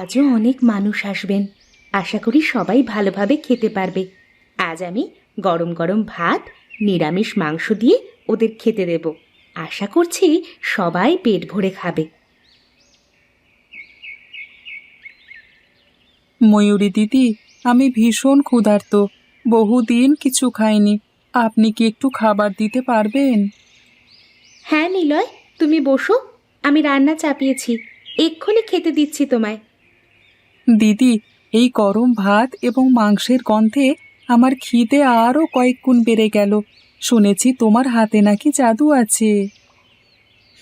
আজও অনেক মানুষ আসবেন। আশা করি সবাই ভালোভাবে খেতে পারবে। আজ আমি গরম গরম ভাত নিরামিষ মাংস দিয়ে ওদের খেতে দেব। আশা করছি সবাই পেট ভরে খাবে। ময়ূরী দিদি আমি ভীষণ ক্ষুধার্ত। বহুদিন কিছু খাইনি। আপনি কি একটু খাবার দিতে পারবেন? হ্যাঁ নিলয় তুমি বসো। আমি রান্না চাপিয়েছি। এক্ষুনি খেতে দিচ্ছি তোমায়। দিদি এই গরম ভাত এবং মাংসের গন্ধে আমার খিদে আরও কয়েক গুণ বেড়ে গেল। শুনেছি তোমার হাতে নাকি জাদু আছে।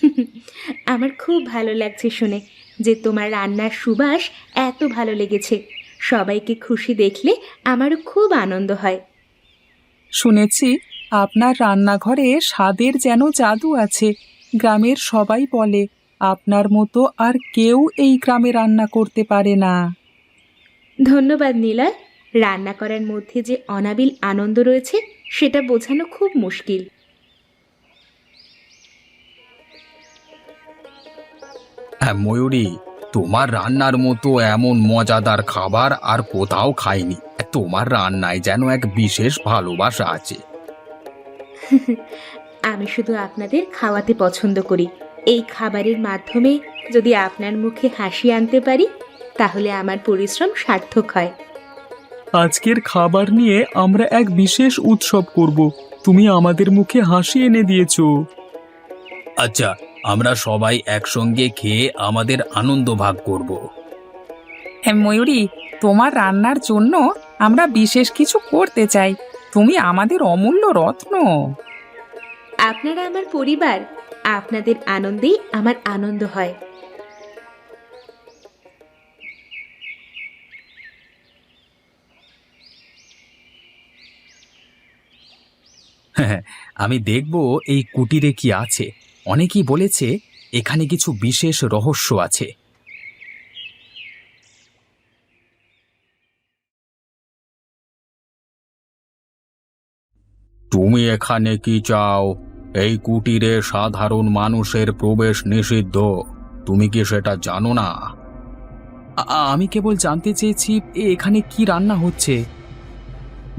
আমার খুব ভালো লাগছে শুনে যে তোমার রান্নার সুবাস এত ভালো লেগেছে। সবাইকে খুশি দেখলে আমারও খুব আনন্দ হয়। শুনেছি আপনার রান্নাঘরে স্বাদের যেন জাদু আছে গ্রামের সবাই বলে আপনার মতো আর কেউ এই গ্রামে রান্না করতে পারে না। ধন্যবাদ নীলয়। রান্না করার মধ্যে যে অনাবিল আনন্দ রয়েছে সেটা বোঝানো খুব মুশকিল। হ্যাঁ ময়ূরী তোমার রান্নার মতো এমন মজাদার খাবার আর কোথাও খাইনি। তোমার রান্নায় যেন এক বিশেষ ভালোবাসা আছে। আমি শুধু আপনাদের খাওয়াতে পছন্দ করি। এই খাবারের মাধ্যমে যদি আপনার মুখে হাসি আনতে পারি তাহলে আমার পরিশ্রম সার্থক হয়। আজকের খাবার নিয়ে আমরা এক বিশেষ উৎসব করব। তুমি আমাদের মুখে হাসি এনে দিয়েছ। আচ্ছা আমরা সবাই একসঙ্গে খেয়ে আমাদের আনন্দ ভাগ করব। হ্যাঁ ময়ূরী তোমার রান্নার জন্য আমরা বিশেষ কিছু করতে চাই। তুমি আমাদের অমূল্য রত্ন। আপনারা আমার পরিবার। আপনাদের আনন্দেই আমার আনন্দ হয়। হ্যাঁ আমি দেখব এই কুটিরে কি আছে। অনেকেই বলেছে এখানে কিছু বিশেষ রহস্য আছে। তুমি এখানে কি চাও? এই কুটিরে সাধারণ মানুষের প্রবেশ নিষিদ্ধ। তুমি কি সেটা জানো না? আমি কেবল জানতে চেয়েছি এখানে কি রান্না হচ্ছে?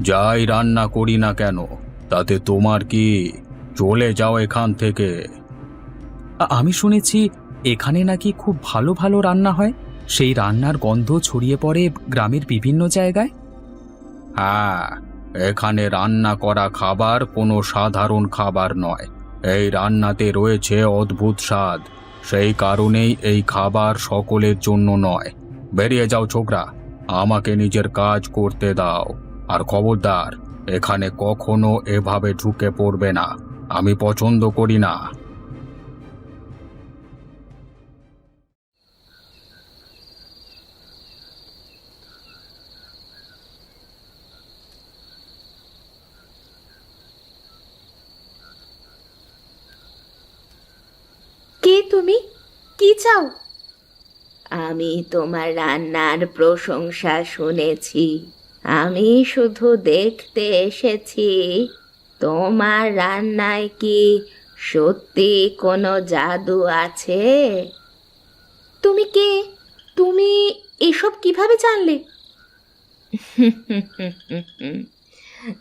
যাই রান্না করি না কেন তাতে তোমার কি চলে যাও এখান থেকে? আমি শুনেছি এখানে নাকি খুব ভালো ভালো রান্না হয়। সেই রান্নার গন্ধ ছড়িয়ে পড়ে গ্রামের বিভিন্ন জায়গায়। হ্যাঁ এখানে রান্না করা খাবার কোনো সাধারণ খাবার নয়। এই রান্নাতে রয়েছে অদ্ভুত স্বাদ। সেই কারণেই এই খাবার সকলের জন্য নয়। বেরিয়ে যাও ছোকরা আমাকে নিজের কাজ করতে দাও। আর খবরদার এখানে কখনো এভাবে ঢুকে পড়বে না। আমি পছন্দ করি না। কে তুমি? কি চাও? আমি তোমার রান্নার প্রশংসা শুনেছি। আমি শুধু দেখতে এসেছি। তোমার রান্নায় কি সত্যি কোনো জাদু আছে? তুমি কে? তুমি এসব কীভাবে জানলে?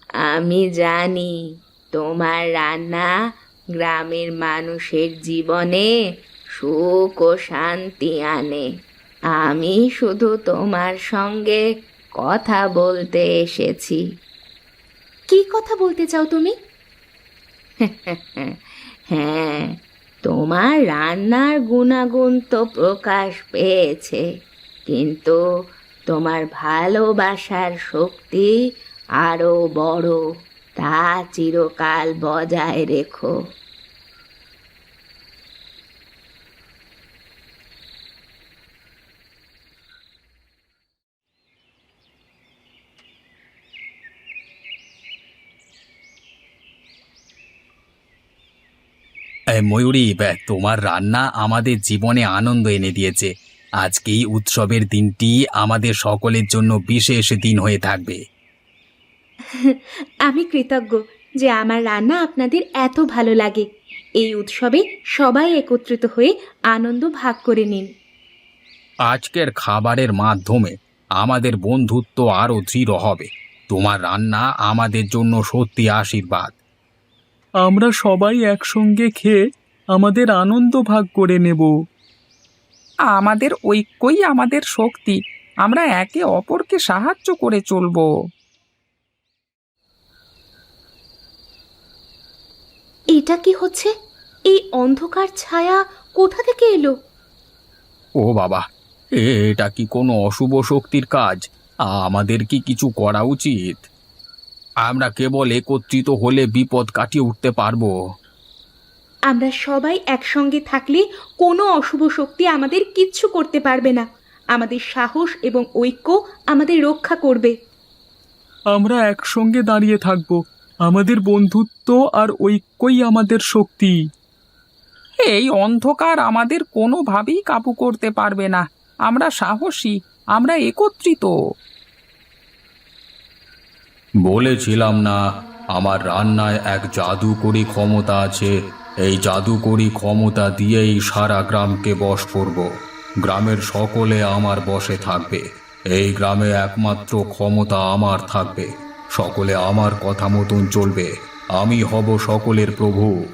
আমি জানি তোমার রান্না গ্রামের মানুষের জীবনে সুখ ও শান্তি আনে। আমি শুধু তোমার সঙ্গে কথা বলতে এসেছি। কি কথা বলতে চাও তুমি? হ্যাঁ তোমার রান্নার গুণাগুণ তো প্রকাশ পেয়েছে কিন্তু তোমার ভালোবাসার শক্তি আরও বড় তা চিরকাল বজায় রেখো। ময়ূরী। ব্যাগ তোমার রান্না আমাদের জীবনে আনন্দ এনে দিয়েছে। আজকেই উৎসবের দিনটি আমাদের সকলের জন্য বিশেষ দিন হয়ে থাকবে। আমি কৃতজ্ঞ যে আমার রান্না আপনাদের এত ভালো লাগে। এই উৎসবে সবাই একত্রিত হয়ে আনন্দ ভাগ করে নিন। আজকের খাবারের মাধ্যমে আমাদের বন্ধুত্ব আরও দৃঢ় হবে। তোমার রান্না আমাদের জন্য সত্যি আশীর্বাদ। আমরা সবাই একসঙ্গে খেয়ে আমাদের আনন্দ ভাগ করে নেব। আমাদের ঐক্যই আমাদের শক্তি। আমরা একে অপরকে সাহায্য করে চলবো। এটা কি হচ্ছে? এই অন্ধকার ছায়া কোথা থেকে এলো? ও বাবা এটা কি কোনো অশুভ শক্তির কাজ? আমাদের কি কিছু করা উচিত? আমরা কেবল একত্রিত হলে বিপদ কাটিয়ে উঠতে পারব। আমরা সবাই একসঙ্গে থাকলে কোনো অশুভ শক্তি আমাদের কিচ্ছু করতে পারবে না। আমাদের সাহস এবং ঐক্য আমাদের রক্ষা করবে। আমরা একসঙ্গে দাঁড়িয়ে থাকব। আমাদের বন্ধুত্ব আর ঐক্যই আমাদের শক্তি। এই অন্ধকার আমাদের কোনোভাবেই কাবু করতে পারবে না। আমরা সাহসী আমরা একত্রিত। বলেছিলাম না, আমার রান্নায় এক জাদুকরি ক্ষমতা আছে। এই জাদুকরি ক্ষমতা দিয়েই সারা গ্রামকে বশ করব। গ্রামের সকলে আমার বশে থাকবে। এই গ্রামে একমাত্র ক্ষমতা আমার থাকবে। সকলে আমার কথা মতন চলবে। আমি হব সকলের প্রভু।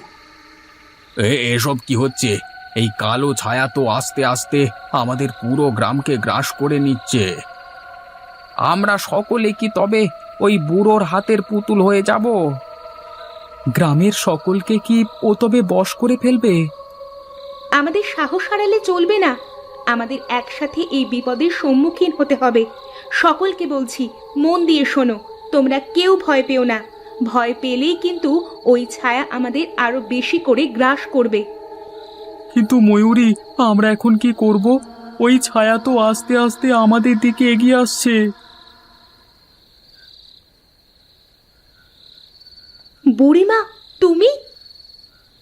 এ, এসব কি হচ্ছে? এই কালো ছায়া তো আস্তে আস্তে আমাদের পুরো গ্রামকে গ্রাস করে নিচ্ছে। আমরা সকলে কি তবে ওই বুড়োর হাতের পুতুল হয়ে যাব। গ্রামের সকলকে কি ও তবে বশ করে ফেলবে? আমাদের সাহস হারালে চলবে না। আমাদের একসাথে এই বিপদের সম্মুখীন হতে হবে। সকলকে বলছি মন দিয়ে শোনো তোমরা কেউ ভয় পেও না। ভয় পেলেই কিন্তু ওই ছায়া আমাদের আরও বেশি করে গ্রাস করবে। কিন্তু ময়ূরী আমরা এখন কি করব? ওই ছায়া তো আস্তে আস্তে আমাদের দিকে এগিয়ে আসছে। বুড়িমা, তুমি?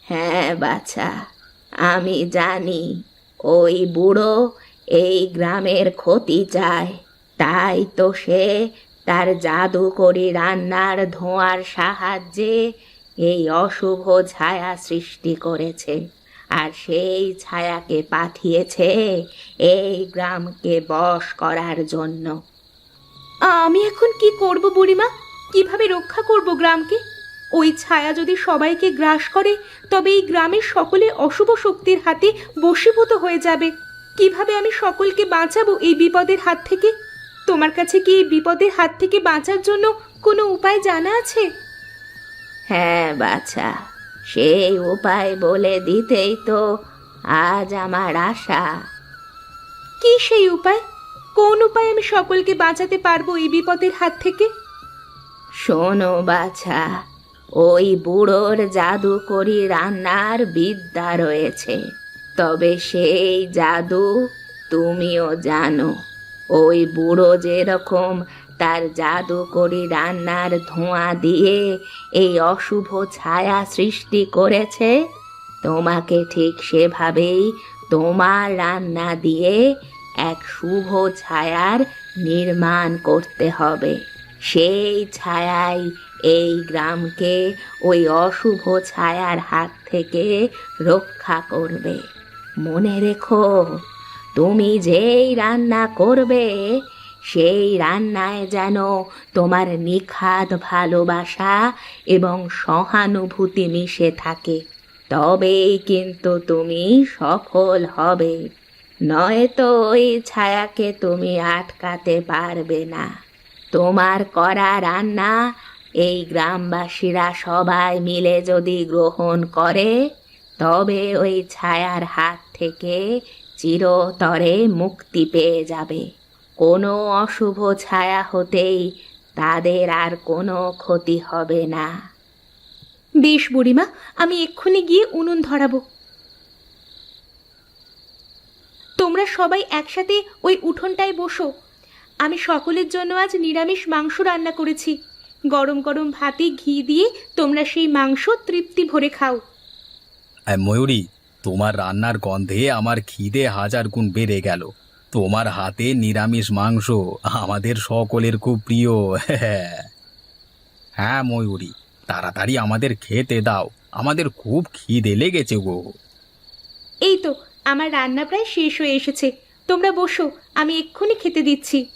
হ্যাঁ বাছা, আমি জানি, ওই বুড়ো এই গ্রামের ক্ষতি চায়। তাই তো সে তার জাদুকরি রান্নার ধোঁয়ার সাহায্যে এই অশুভ ছায়া সৃষ্টি করেছে। আর সেই ছায়াকে পাঠিয়েছে এই গ্রামকে বশ করার জন্য। আমি এখন কি করব বুড়িমা? কীভাবে রক্ষা করব গ্রামকে? ওই ছায়া যদি সবাইকে গ্রাস করে তবে এই গ্রামের সকলে অশুভ শক্তির হাতে বশীভূত হয়ে যাবে। কীভাবে আমি সকলকে বাঁচাবো এই বিপদের হাত থেকে? তোমার কাছে কি এই বিপদের হাত থেকে বাঁচার জন্য কোনো উপায় জানা আছে? হ্যাঁ বাছা। সেই উপায় বলে দিতেই তো আজ আমার আশা। কি সেই উপায়? কোন উপায় আমি সকলকে বাঁচাতে পারব এই বিপদের হাত থেকে? শোনো বাছা। ওই বুড়োর জাদুকরি রান্নার বিদ্যা রয়েছে। তবে সেই জাদু তুমিও জানো, ওই বুড়ো যেরকম তার জাদুকরি রান্নার ধোঁয়া দিয়ে এই অশুভ ছায়া সৃষ্টি করেছে, তোমাকে ঠিক সেভাবেই তোমার রান্না দিয়ে এক শুভ ছায়ার নির্মাণ করতে হবে। সেই ছায়াই এই গ্রামকে ওই অশুভ ছায়ার হাত থেকে রক্ষা করবে। মনে রেখো, তুমি যেই রান্না করবে, সেই রান্নায় যেন তোমার নিখাদ ভালোবাসা এবং সহানুভূতি মিশে থাকে। তবেই কিন্তু তুমি সফল হবে। নয়তো ওই ছায়াকে তুমি আটকাতে পারবে না। তোমার করা রান্না এই গ্রামবাসীরা সবাই মিলে যদি গ্রহণ করে, তবে ওই ছায়ার হাত থেকে চিরতরে মুক্তি পেয়ে যাবে। কোনো অশুভ ছায়া হতেই তাদের আর কোনো ক্ষতি হবে না। বেশ বুড়িমা, আমি এক্ষুনি গিয়ে উনুন ধরাবো। তোমরা সবাই একসাথে ওই উঠোনটায় বসো। আমি সকলের জন্য আজ নিরামিষ মাংস রান্না করেছি। গরম গরম ভাতে ঘি দিয়ে তোমরা সেই মাংস তৃপ্তি ভরে খাও। এই ময়ূরী তোমার রান্নার গন্ধে আমার খিদে হাজার গুণ বেড়ে গেল। তোমার হাতে নিরামিষ মাংস আমাদের সকলের খুব প্রিয়। হ্যাঁ ময়ূরী তাড়াতাড়ি আমাদের খেতে দাও। আমাদের খুব খিদে লেগেছে গো। এই তো আমার রান্না প্রায় শেষ হয়ে এসেছে। তোমরা বসো আমি এক্ষুনি খেতে দিচ্ছি।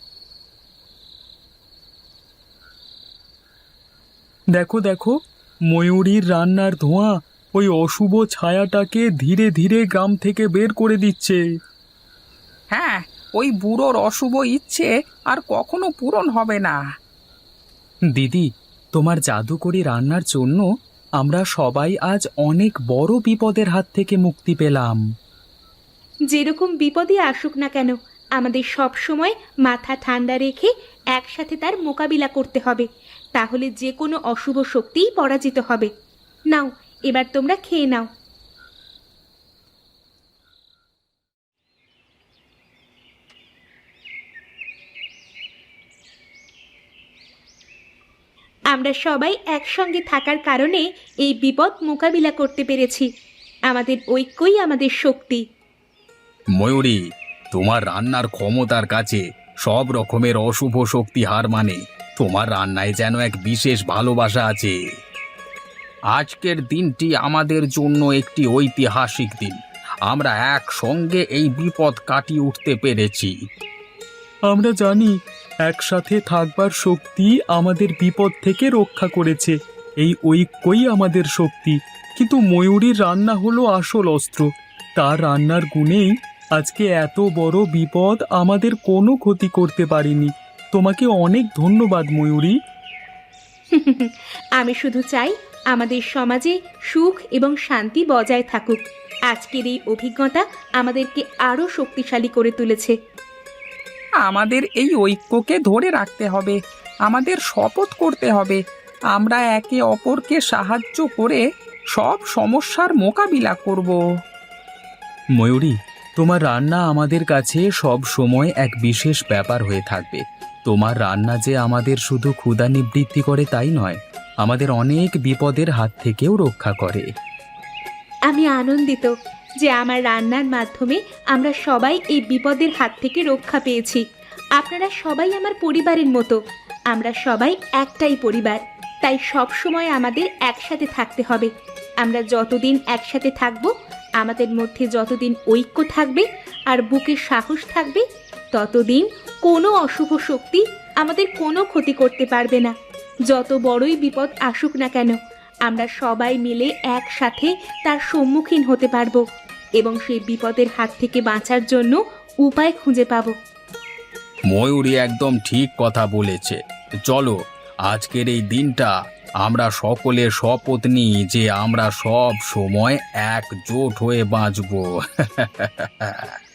দেখো দেখো ময়ূরীর রান্নার ধোঁয়া ওই অশুভ ছায়াটাকে ধীরে ধীরে গ্রাম থেকে বের করে দিচ্ছে। হ্যাঁ ওই বুড়োর অশুভ ইচ্ছে আর কখনো পূরণ হবে না। দিদি তোমার জাদুকরি রান্নার জন্য আমরা সবাই আজ অনেক বড় বিপদের হাত থেকে মুক্তি পেলাম। যেরকম বিপদই আসুক না কেন আমাদের সব সময় মাথা ঠান্ডা রেখে একসাথে তার মোকাবিলা করতে হবে। তাহলে যে কোনো অশুভ শক্তিই পরাজিত হবে। নাও, এবার তোমরা খেয়ে নাও। আমরা সবাই একসঙ্গে থাকার কারণে এই বিপদ মোকাবিলা করতে পেরেছি। আমাদের ঐক্যই আমাদের শক্তি। ময়ূরী, তোমার রান্নার ক্ষমতার কাছে সব রকমের অশুভ শক্তি হার মানে। তোমার রান্নায় যেন এক বিশেষ ভালোবাসা আছে। আজকের দিনটি আমাদের জন্য একটি ঐতিহাসিক দিন। আমরা একসঙ্গে এই বিপদ কাটিয়ে উঠতে পেরেছি। আমরা জানি, একসাথে থাকবার শক্তি আমাদের বিপদ থেকে রক্ষা করেছে। এই ঐক্যই আমাদের শক্তি। কিন্তু ময়ূরীর রান্না হলো আসল অস্ত্র। তার রান্নার গুণেই আজকে এত বড় বিপদ আমাদের কোনো ক্ষতি করতে পারেনি। তোমাকে অনেক ধন্যবাদ ময়ূরী। আমি শুধু চাই আমাদের সমাজে সুখ এবং শান্তি বজায় থাকুক। আজকের এই অভিজ্ঞতা আমাদেরকে আরও শক্তিশালী করে তুলেছে। আমাদের এই ঐক্যকে ধরে রাখতে হবে আমাদের শপথ করতে হবে। আমরা একে অপরকে সাহায্য করে সব সমস্যার মোকাবিলা করব। ময়ূরী তোমার রান্না আমাদের কাছে সব সময় এক বিশেষ ব্যাপার হয়ে থাকবে। তোমার রান্না যে আমাদের শুধু ক্ষুধা নিবৃত্তি করে তাই নয়, আমাদের অনেক বিপদের হাত থেকেও রক্ষা করে। আমি আনন্দিত যে আমার রান্নার মাধ্যমে আমরা সবাই এই বিপদের হাত থেকে রক্ষা পেয়েছি। আপনারা সবাই আমার পরিবারের মতো। আমরা সবাই একটাই পরিবার। তাই সব সময় আমাদের একসাথে থাকতে হবে। আমরা যতদিন একসাথে থাকব, আমাদের মধ্যে যতদিন ঐক্য থাকবে আর বুকে সাহস থাকবে, ততদিন কোনো অশুভ শক্তি আমাদের কোনো ক্ষতি করতে পারবে না। যত বড়ই বিপদ আসুক না কেন, আমরা সবাই মিলে একসাথে তার সম্মুখীন হতে পারব এবং সেই বিপদের হাত থেকে বাঁচার জন্য উপায় খুঁজে পাবো। ময়ূরী একদম ঠিক কথা বলেছে। চলো, আজকের এই দিনটা আমরা সকলে শপথ নিই যে আমরা সব সময় একজোট হয়ে বাঁচবো।